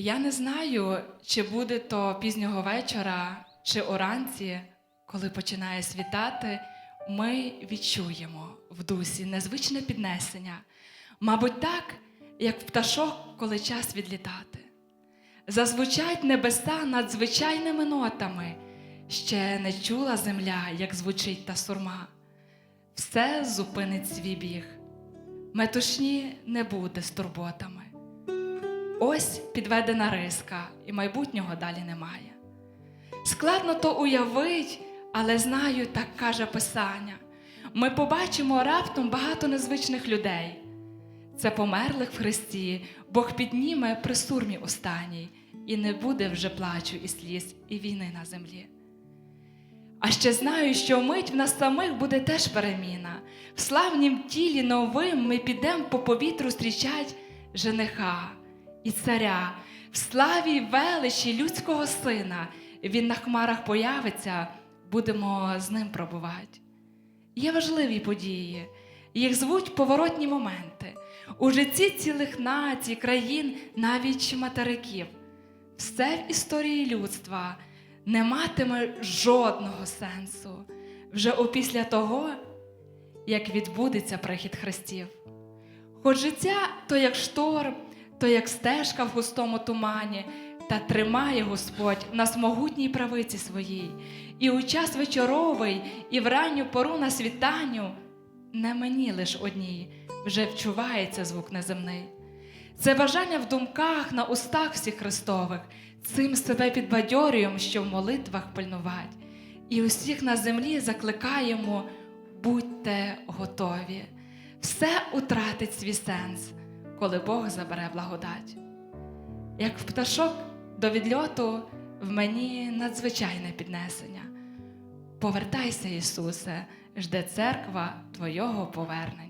Я не знаю, чи буде то пізнього вечора, чи уранці, коли починає світати, ми відчуємо в дусі незвичне піднесення, мабуть, так, як пташок, коли час відлітати. Зазвучать небеса надзвичайними нотами, ще не чула земля, як звучить та сурма. Все зупинить свій біг, метушні не буде з турботами. Ось підведена риска, і майбутнього далі немає. Складно то уявить, але знаю, так каже Писання. Ми побачимо раптом багато незвичних людей. Це померлих в Христі, Бог підніме при сурмі останній, і не буде вже плачу і сліз, і війни на землі. А ще знаю, що мить в нас самих буде теж переміна. В славнім тілі новим ми підемо по повітру зустрічать жениха і царя, в славі величі людського сина. Він на хмарах появиться, будемо з ним пробувати. Є важливі події, їх звуть поворотні моменти у житті цілих націй, країн, навіть материків. Все в історії людства не матиме жодного сенсу вже опісля того, як відбудеться прихід Христів. Хоч життя то як шторм, то як стежка в густому тумані, та тримає Господь нас в могутній правиці своїй, і у час вечоровий, і в ранню пору на світанню не мені лиш одній вже вчувається звук неземний. Це бажання в думках, на устах всіх Христових, цим себе підбадьорюємо, що в молитвах пильнувать, і усіх на землі закликаємо, будьте готові. Все утратить свій сенс, коли Бог забере благодать. Як в пташок до відльоту в мені надзвичайне піднесення. Повертайся, Ісусе, жде церква Твого повернення.